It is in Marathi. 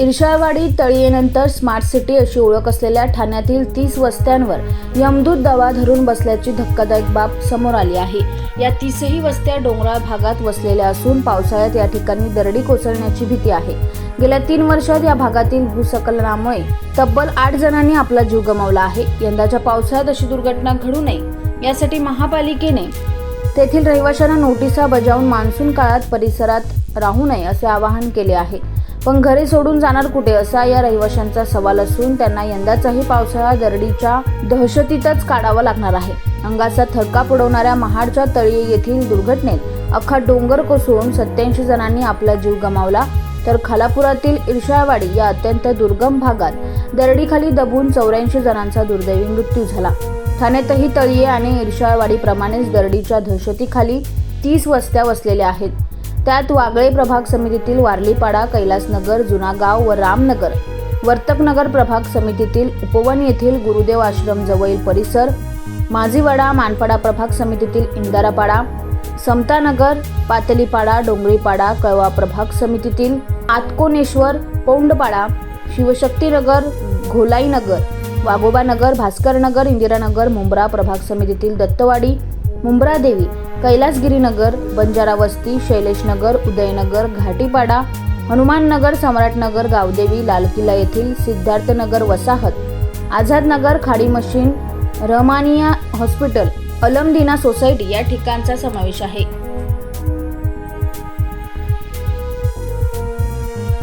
इरशाळवाडी तळीयेनंतर स्मार्ट सिटी अशी ओळख असलेल्या ठाण्यातील तीस वस्त्यांवर यमदूत दवा धरून बसल्याची धक्कादायक बाब समोर आली आहे. या तीसही वस्त्या डोंगराळ भागात वसलेल्या असून पावसाळ्यात या ठिकाणी दरडी कोसळण्याची भीती आहे. गेल्या तीन वर्षात या भागातील भूसकलनामुळे तब्बल आठ जणांनी आपला जीव गमावला आहे. यंदाच्या पावसाळ्यात अशी दुर्घटना घडू नये यासाठी महापालिकेने तेथील रहिवाशांना नोटिसा बजावून मान्सून काळात परिसरात राहू नये असे आवाहन केले आहे. पण घरे सोडून जाणार कुठे असा या रहिवाशांचा सवाल असून त्यांना यंदाचाही पावसाळा दरडीच्या दहशतीतच काढावा लागणार आहे. अंगाचा थरका पुडवणाऱ्या महाडच्या तळी येथील दुर्घटनेत अख्खा डोंगर कोसळून सत्याऐंशी जणांनी आपला जीव गमावला. तर खालापुरातील इर्शाळवाडी या अत्यंत दुर्गम भागात दरडीखाली दबून चौऱ्याऐंशी जणांचा दुर्दैवी मृत्यू झाला. ठाण्यातही तळीये आणि इर्शाळवाडीप्रमाणेच दरडीच्या दहशतीखाली तीस वस्त्या वसलेल्या आहेत. त्यात वागळे प्रभाग समितीतील वारलीपाडा कैलासनगर जुनागाव व रामनगर वर्तकनगर प्रभाग समितीतील उपवन येथील गुरुदेव आश्रम जवळील परिसर माझीवाडा मानपाडा प्रभाग समितीतील इंदारापाडा समतानगर पातलीपाडा डोंगरीपाडा कळवा प्रभाग समितीतील आतकोनेश्वर पौंडपाडा शिवशक्तीनगर घोलाईनगर वागोबानगर भास्करनगर इंदिरानगर मुंब्रा प्रभाग समितीतील दत्तवाडी मुंब्रा देवी कैलासगिरीनगर बंजारा वस्ती शैलेशनगर उदयनगर घाटीपाडा हनुमाननगर सम्राटनगर गावदेवी लालकिल्ला येथील सिद्धार्थनगर वसाहत आझादनगर खाडी machine Rahmania hospital Almadina society या ठिकाणचा समावेश आहे.